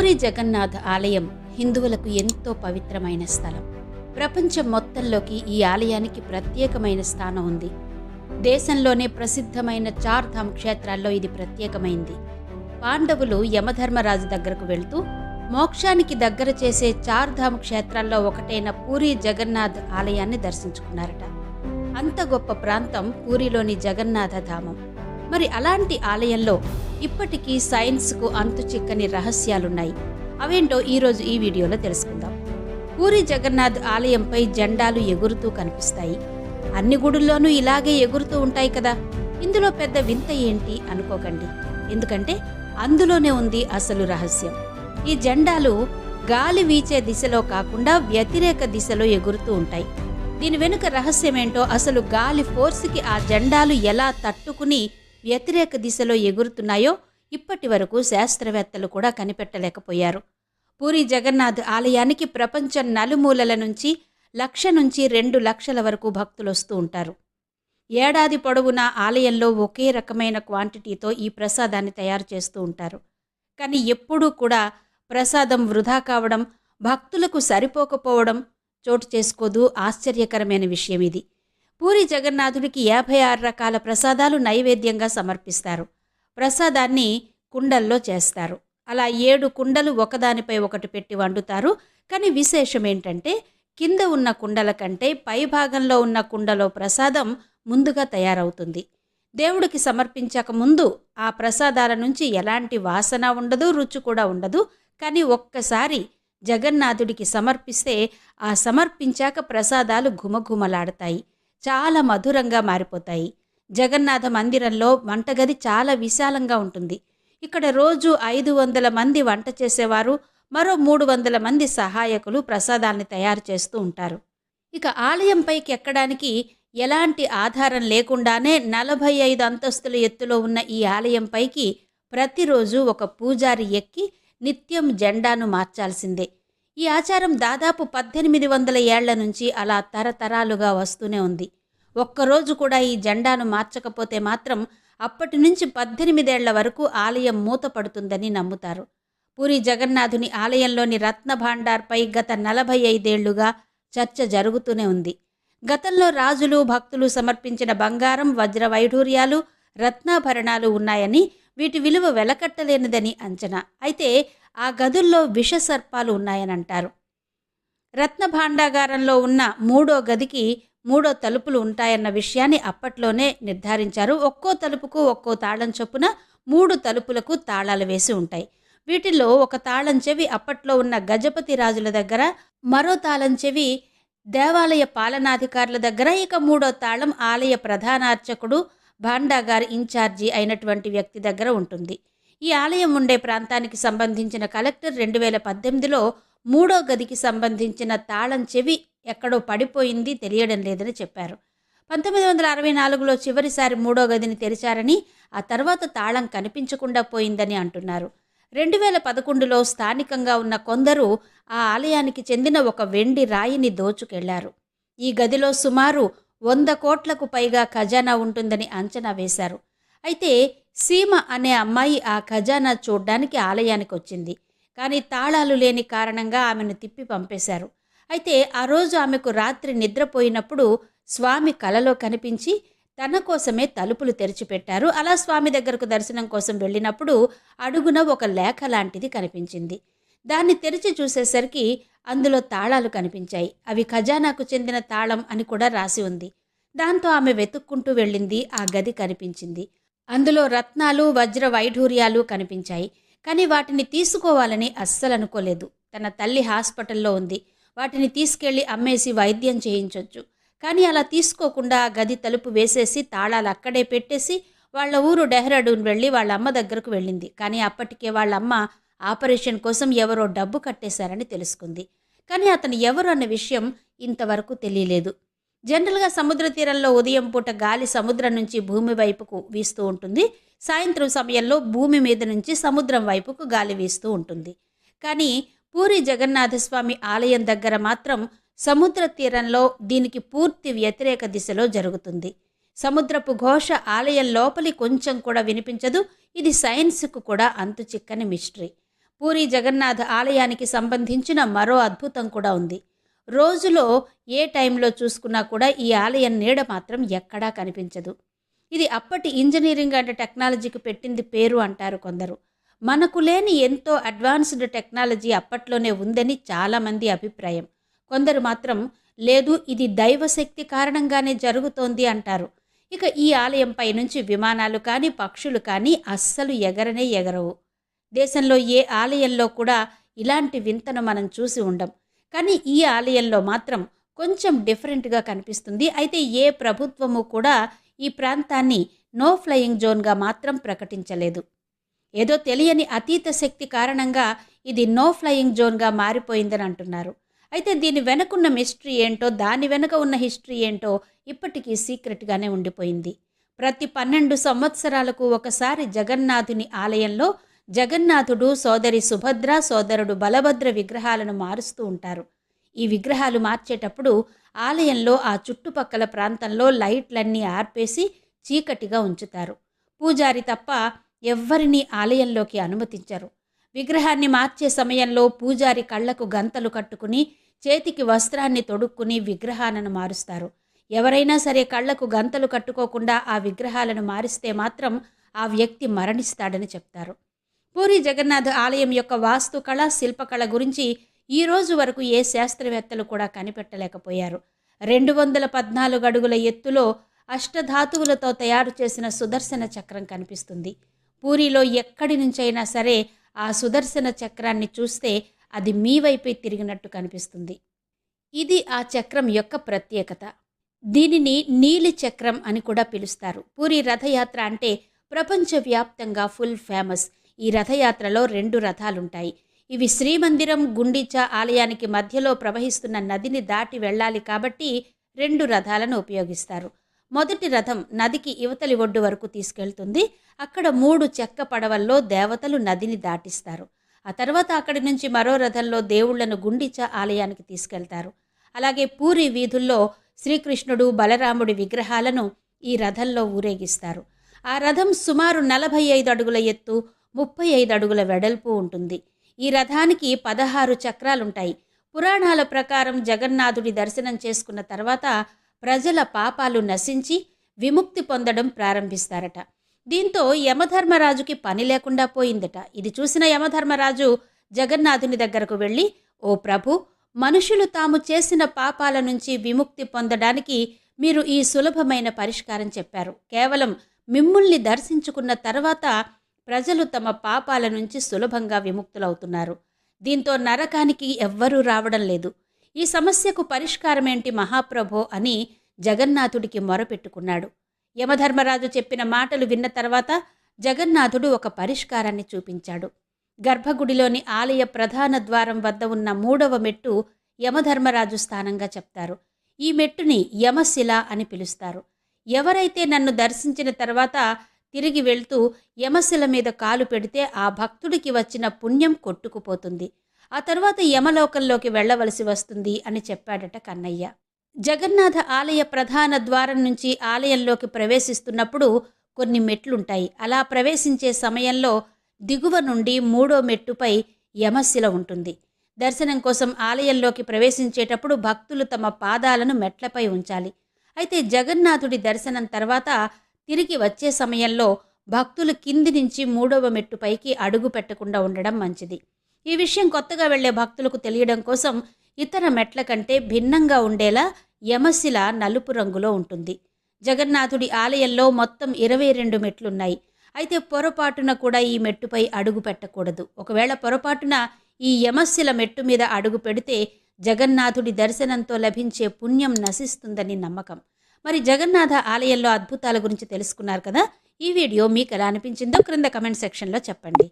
పూరి జగన్నాథ్ ఆలయం హిందువులకు ఎంతో పవిత్రమైన స్థలం. ప్రపంచం మొత్తంలోకి ఈ ఆలయానికి ప్రత్యేకమైన స్థానం ఉంది. దేశంలోనే ప్రసిద్ధమైన చార్ధామ్ క్షేత్రాల్లో ఇది ప్రత్యేకమైంది. పాండవులు యమధర్మరాజు దగ్గరకు వెళ్తూ మోక్షానికి దగ్గర చేసే చార్ధామ్ క్షేత్రాల్లో ఒకటైన పూరి జగన్నాథ్ ఆలయాన్ని దర్శించుకున్నారట. అంత గొప్ప ప్రాంతం పూరిలోని జగన్నాథ ధామం. మరి అలాంటి ఆలయంలో ఇప్పటికీ సైన్స్కు అంతు చిక్కని రహస్యాలున్నాయి. అవేంటో ఈరోజు ఈ వీడియోలో తెలుసుకుందాం. పూరి జగన్నాథ్ ఆలయంపై జెండాలు ఎగురుతూ కనిపిస్తాయి. అన్ని గుడుల్లోనూ ఇలాగే ఎగురుతూ ఉంటాయి కదా. ఇందులో పెద్ద వింత ఏంటి అనుకోకండి. ఎందుకంటే అందులోనే ఉంది అసలు రహస్యం. ఈ జెండాలు గాలి వీచే దిశలో కాకుండా వ్యతిరేక దిశలో ఎగురుతూ ఉంటాయి. దీని వెనుక రహస్యమేంటో అసలు గాలి ఫోర్స్కి ఆ జెండాలు ఎలా తట్టుకుని వ్యతిరేక దిశలో ఎగురుతున్నాయో ఇప్పటి వరకు శాస్త్రవేత్తలు కూడా కనిపెట్టలేకపోయారు. పూరి జగన్నాథ్ ఆలయానికి ప్రపంచం నలుమూలల నుంచి లక్ష నుంచి రెండు లక్షల వరకు భక్తులు వస్తూ ఉంటారు. ఏడాది పొడవునా ఆలయంలో ఒకే రకమైన క్వాంటిటీతో ఈ ప్రసాదాన్ని తయారు చేస్తూ ఉంటారు. కానీ ఎప్పుడూ కూడా ప్రసాదం వృధా కావడం భక్తులకు సరిపోకపోవడం చోటు చేసుకోదు ఆశ్చర్యకరమైన విషయం ఇది. పూరి జగన్నాథుడికి యాభై ఆరు రకాల ప్రసాదాలు నైవేద్యంగా సమర్పిస్తారు. ప్రసాదాన్ని కుండల్లో చేస్తారు. అలా ఏడు కుండలు ఒకదానిపై ఒకటి పెట్టి వండుతారు. కానీ విశేషం ఏంటంటే కింద ఉన్న కుండల కంటే పై భాగంలో ఉన్న కుండలో ప్రసాదం ముందుగా తయారవుతుంది. దేవుడికి సమర్పించక ముందు ఆ ప్రసాదాల నుంచి ఎలాంటి వాసన ఉండదు రుచి కూడా ఉండదు. కానీ ఒక్కసారి జగన్నాథుడికి సమర్పిస్తే ఆ సమర్పించాక ప్రసాదాలు ఘుమఘుమలాడతాయి. చాలా మధురంగా మారిపోతాయి. జగన్నాథ మందిరంలో వంటగది చాలా విశాలంగా ఉంటుంది. ఇక్కడ రోజు ఐదు వందల మంది వంట చేసేవారు మరో మూడు వందల మంది సహాయకులు ప్రసాదాల్ని తయారు చేస్తూ ఉంటారు. ఇక ఆలయంపైకి ఎక్కడానికి ఎలాంటి ఆధారం లేకుండానే నలభై ఐదు అంతస్తుల ఎత్తులో ఉన్న ఈ ఆలయంపైకి ప్రతిరోజు ఒక పూజారి ఎక్కి నిత్యం జెండాను మార్చాల్సిందే. ఈ ఆచారం దాదాపు పద్దెనిమిది వందల ఏళ్ళ నుంచి అలా తరతరాలుగా వస్తూనే ఉంది. ఒక్కరోజు కూడా ఈ జెండాను మార్చకపోతే మాత్రం అప్పటి నుంచి పద్దెనిమిదేళ్ళ వరకు ఆలయం మూతపడుతుందని నమ్ముతారు. పూరి జగన్నాథుని ఆలయంలోని రత్న భాండార్పై గత నలభై ఐదేళ్ళుగా చర్చ జరుగుతూనే ఉంది. గతంలో రాజులు భక్తులు సమర్పించిన బంగారం వజ్ర వైఢూర్యాలు రత్నాభరణాలు ఉన్నాయని వీటి విలువ వెలకట్టలేనిదని అంచనా. అయితే ఆ గదుల్లో విష సర్పాలు ఉన్నాయని అంటారు. రత్న భాండాగారంలో ఉన్న మూడో గదికి మూడో తలుపులు ఉంటాయన్న విషయాన్ని అప్పట్లోనే నిర్ధారించారు. ఒక్కో తలుపుకు ఒక్కో తాళం చొప్పున మూడు తలుపులకు తాళాలు వేసి ఉంటాయి. వీటిల్లో ఒక తాళం చెవి అప్పట్లో ఉన్న గజపతి రాజుల దగ్గర మరో తాళం చెవి దేవాలయ పాలనాధికారుల దగ్గర ఇక మూడో తాళం ఆలయ ప్రధానార్చకుడు భాండాగార్ ఇన్ఛార్జి అయినటువంటి వ్యక్తి దగ్గర ఉంటుంది. ఈ ఆలయం ఉండే ప్రాంతానికి సంబంధించిన కలెక్టర్ రెండు వేల పద్దెనిమిదిలో మూడో గదికి సంబంధించిన తాళం చెవి ఎక్కడో పడిపోయింది తెలియడం లేదని చెప్పారు. పంతొమ్మిది వందల అరవై నాలుగులో చివరిసారి మూడో గదిని తెరిచారని ఆ తర్వాత తాళం కనిపించకుండా పోయిందని అంటున్నారు. రెండు వేల పదకొండులో స్థానికంగా ఉన్న కొందరు ఆ ఆలయానికి చెందిన ఒక వెండి రాయిని దోచుకెళ్ళారు. ఈ గదిలో సుమారు వంద కోట్లకు పైగా ఖజానా ఉంటుందని అంచనా వేశారు. అయితే సీమ అనే అమ్మాయి ఆ ఖజానా చూడ్డానికి ఆలయానికి వచ్చింది కానీ తాళాలు లేని కారణంగా ఆమెను తిప్పి పంపేశారు. అయితే ఆ రోజు ఆమెకు రాత్రి నిద్రపోయినప్పుడు స్వామి కలలో కనిపించి తన కోసమే తలుపులు తెరిచిపెట్టారు. అలా స్వామి దగ్గరకు దర్శనం కోసం వెళ్ళినప్పుడు అడుగున ఒక లేఖ లాంటిది కనిపించింది. దాన్ని తెరిచి చూసేసరికి అందులో తాళాలు కనిపించాయి. అవి ఖజానాకు చెందిన తాళం అని కూడా రాసి ఉంది. దాంతో ఆమె వెతుక్కుంటూ వెళ్ళింది. ఆ గది కనిపించింది. అందులో రత్నాలు వజ్ర వైఢూర్యాలు కనిపించాయి. కానీ వాటిని తీసుకోవాలని అస్సలు అనుకోలేదు. తన తల్లి హాస్పిటల్లో ఉంది. వాటిని తీసుకెళ్ళి అమ్మేసి వైద్యం చేయించొచ్చు. కానీ అలా తీసుకోకుండా ఆ గది తలుపు వేసేసి తాళాలు అక్కడే పెట్టేసి వాళ్ళ ఊరు డెహ్రాడూన్ వెళ్ళి వాళ్ళ అమ్మ దగ్గరకు వెళ్ళింది. కానీ అప్పటికే వాళ్ళ అమ్మ ఆపరేషన్ కోసం ఎవరో డబ్బు కట్టేశారని తెలుసుకుంది. కానీ అతను ఎవరు అన్న విషయం ఇంతవరకు తెలియలేదు. జనరల్గా సముద్ర తీరంలో ఉదయం పూట గాలి సముద్రం నుంచి భూమి వైపుకు వీస్తూ ఉంటుంది. సాయంత్రం సమయంలో భూమి మీద నుంచి సముద్రం వైపుకు గాలి వీస్తూ ఉంటుంది. కానీ పూరి జగన్నాథస్వామి ఆలయం దగ్గర మాత్రం సముద్ర తీరంలో దీనికి పూర్తి వ్యతిరేక దిశలో జరుగుతుంది. సముద్రపు ఘోష ఆలయం లోపలి కొంచెం కూడా వినిపించదు. ఇది సైన్స్కు కూడా అంతు చిక్కని మిస్టరీ. పూరి జగన్నాథ ఆలయానికి సంబంధించిన మరో అద్భుతం కూడా ఉంది. రోజులో ఏ టైంలో చూసుకున్నా కూడా ఈ ఆలయం నీడ మాత్రం ఎక్కడా కనిపించదు. ఇది అప్పటి ఇంజనీరింగ్ అండ్ టెక్నాలజీకి పెట్టింది పేరు అంటారు కొందరు. మనకు లేని ఎంతో అడ్వాన్స్డ్ టెక్నాలజీ అప్పట్లోనే ఉందని చాలామంది అభిప్రాయం. కొందరు మాత్రం లేదు ఇది దైవశక్తి కారణంగానే జరుగుతోంది అంటారు. ఇక ఈ ఆలయంపై నుంచి విమానాలు కానీ పక్షులు కానీ అస్సలు ఎగరనే ఎగరవు. దేశంలో ఏ ఆలయంలో కూడా ఇలాంటి వింతను మనం చూసి ఉండం. కానీ ఈ ఆలయంలో మాత్రం కొంచెం డిఫరెంట్గా కనిపిస్తుంది. అయితే ఏ ప్రభుత్వము కూడా ఈ ప్రాంతాన్ని నో ఫ్లయింగ్ జోన్గా మాత్రం ప్రకటించలేదు. ఏదో తెలియని అతీత శక్తి కారణంగా ఇది నో ఫ్లయింగ్ జోన్గా మారిపోయిందని అంటున్నారు. అయితే దీని వెనకున్న మిస్టరీ ఏంటో దాని వెనుక ఉన్న హిస్టరీ ఏంటో ఇప్పటికీ సీక్రెట్గానే ఉండిపోయింది. ప్రతి పన్నెండు సంవత్సరాలకు ఒకసారి జగన్నాథుని ఆలయంలో జగన్నాథుడు సోదరి సుభద్ర సోదరుడు బలభద్ర విగ్రహాలను మారుస్తూ ఉంటారు. ఈ విగ్రహాలు మార్చేటప్పుడు ఆలయంలో ఆ చుట్టుపక్కల ప్రాంతంలో లైట్లన్నీ ఆర్పేసి చీకటిగా ఉంచుతారు. పూజారి తప్ప ఎవ్వరినీ ఆలయంలోకి అనుమతించరు. విగ్రహాన్ని మార్చే సమయంలో పూజారి కళ్ళకు గంతలు కట్టుకుని చేతికి వస్త్రాన్ని తొడుక్కుని విగ్రహాలను మారుస్తారు. ఎవరైనా సరే కళ్ళకు గంతలు కట్టుకోకుండా ఆ విగ్రహాలను మారిస్తే మాత్రం ఆ వ్యక్తి మరణిస్తాడని చెప్తారు. పూరి జగన్నాథ్ ఆలయం యొక్క వాస్తు కళ శిల్పకళ గురించి ఈ రోజు వరకు ఏ శాస్త్రవేత్తలు కూడా కనిపెట్టలేకపోయారు. రెండు వందల పద్నాలుగు అడుగుల ఎత్తులో అష్టధాతువులతో తయారు చేసిన సుదర్శన చక్రం కనిపిస్తుంది. పూరిలో ఎక్కడి నుంచైనా సరే ఆ సుదర్శన చక్రాన్ని చూస్తే అది మీ వైపే తిరిగినట్టు కనిపిస్తుంది. ఇది ఆ చక్రం యొక్క ప్రత్యేకత. దీనిని నీలి చక్రం అని కూడా పిలుస్తారు. పూరి రథయాత్ర అంటే ప్రపంచవ్యాప్తంగా ఫుల్ ఫేమస్. ఈ రథయాత్రలో రెండు రథాలుంటాయి. ఇవి శ్రీమందిరం గుండిచా ఆలయానికి మధ్యలో ప్రవహిస్తున్న నదిని దాటి వెళ్ళాలి కాబట్టి రెండు రథాలను ఉపయోగిస్తారు. మొదటి రథం నదికి ఇవతలి ఒడ్డు వరకు తీసుకెళ్తుంది. అక్కడ మూడు చెక్క పడవల్లో దేవతలు నదిని దాటిస్తారు. ఆ తర్వాత అక్కడి నుంచి మరో రథంలో దేవుళ్ళను గుండిచా ఆలయానికి తీసుకెళ్తారు. అలాగే పూరి వీధుల్లో శ్రీకృష్ణుడు బలరాముడి విగ్రహాలను ఈ రథంలో ఊరేగిస్తారు. ఆ రథం సుమారు నలభై ఐదు అడుగుల ఎత్తు ముప్పై ఐదు అడుగుల వెడల్పు ఉంటుంది. ఈ రథానికి పదహారు చక్రాలుంటాయి. పురాణాల ప్రకారం జగన్నాథుడి దర్శనం చేసుకున్న తర్వాత ప్రజల పాపాలు నశించి విముక్తి పొందడం ప్రారంభిస్తారట. దీంతో యమధర్మరాజుకి పని లేకుండా పోయిందట. ఇది చూసిన యమధర్మరాజు జగన్నాథుని దగ్గరకు వెళ్ళి ఓ ప్రభు మనుషులు తాము చేసిన పాపాల నుంచి విముక్తి పొందడానికి మీరు ఈ సులభమైన పరిష్కారం చెప్పారు. కేవలం మిమ్ముల్ని దర్శించుకున్న తర్వాత ప్రజలు తమ పాపాల నుంచి సులభంగా విముక్తులవుతున్నారు. దీంతో నరకానికి ఎవ్వరూ రావడం లేదు. ఈ సమస్యకు పరిష్కారమేంటి మహాప్రభో అని జగన్నాథుడికి మొరపెట్టుకున్నాడు. యమధర్మరాజు చెప్పిన మాటలు విన్న తర్వాత జగన్నాథుడు ఒక పరిష్కారాన్ని చూపించాడు. గర్భగుడిలోని ఆలయ ప్రధాన ద్వారం వద్ద ఉన్న మూడవ మెట్టు యమధర్మరాజు స్థానంగా చెప్తారు. ఈ మెట్టుని యమశిల అని పిలుస్తారు. ఎవరైతే నన్ను దర్శించిన తర్వాత తిరిగి వెళ్తూ యమశిల మీద కాలు పెడితే ఆ భక్తుడికి వచ్చిన పుణ్యం కొట్టుకుపోతుంది. ఆ తర్వాత యమలోకంలోకి వెళ్ళవలసి వస్తుంది అని చెప్పాడట కన్నయ్య. జగన్నాథ ఆలయ ప్రధాన ద్వారం నుంచి ఆలయంలోకి ప్రవేశిస్తున్నప్పుడు కొన్ని మెట్లుంటాయి. అలా ప్రవేశించే సమయంలో దిగువ నుండి మూడో మెట్టుపై యమశిల ఉంటుంది. దర్శనం కోసం ఆలయంలోకి ప్రవేశించేటప్పుడు భక్తులు తమ పాదాలను మెట్లపై ఉంచాలి. అయితే జగన్నాథుడి దర్శనం తర్వాత తిరిగి వచ్చే సమయంలో భక్తులు కింది నుంచి మూడవ మెట్టుపైకి అడుగు పెట్టకుండా ఉండడం మంచిది. ఈ విషయం కొత్తగా వెళ్ళే భక్తులకు తెలియడం కోసం ఇతర మెట్ల కంటే భిన్నంగా ఉండేలా యమశిల నలుపు రంగులో ఉంటుంది. జగన్నాథుడి ఆలయంలో మొత్తం ఇరవై రెండు మెట్లున్నాయి. అయితే పొరపాటున కూడా ఈ మెట్టుపై అడుగు పెట్టకూడదు. ఒకవేళ పొరపాటున ఈ యమశిల మెట్టు మీద అడుగు పెడితే జగన్నాథుడి దర్శనంతో లభించే పుణ్యం నశిస్తుందని నమ్మకం. మరి జగన్నాథ ఆలయంలో అద్భుతాల గురించి తెలుసుకున్నారు కదా? ఈ వీడియో మీకు ఎలా అనిపించిందో క్రింద కమెంట్ సెక్షన్లో చెప్పండి.